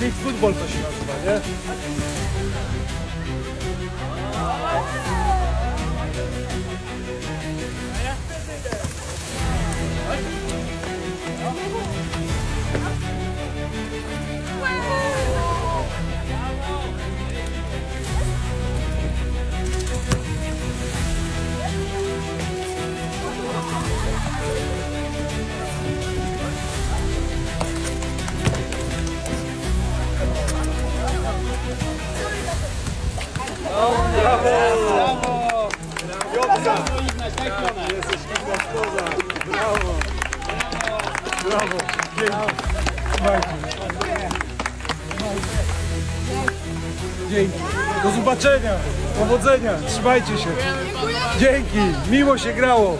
Street football to się nazywa, nie? Dzięki. Do zobaczenia. Powodzenia. Trzymajcie się. Dzięki. Miło się grało.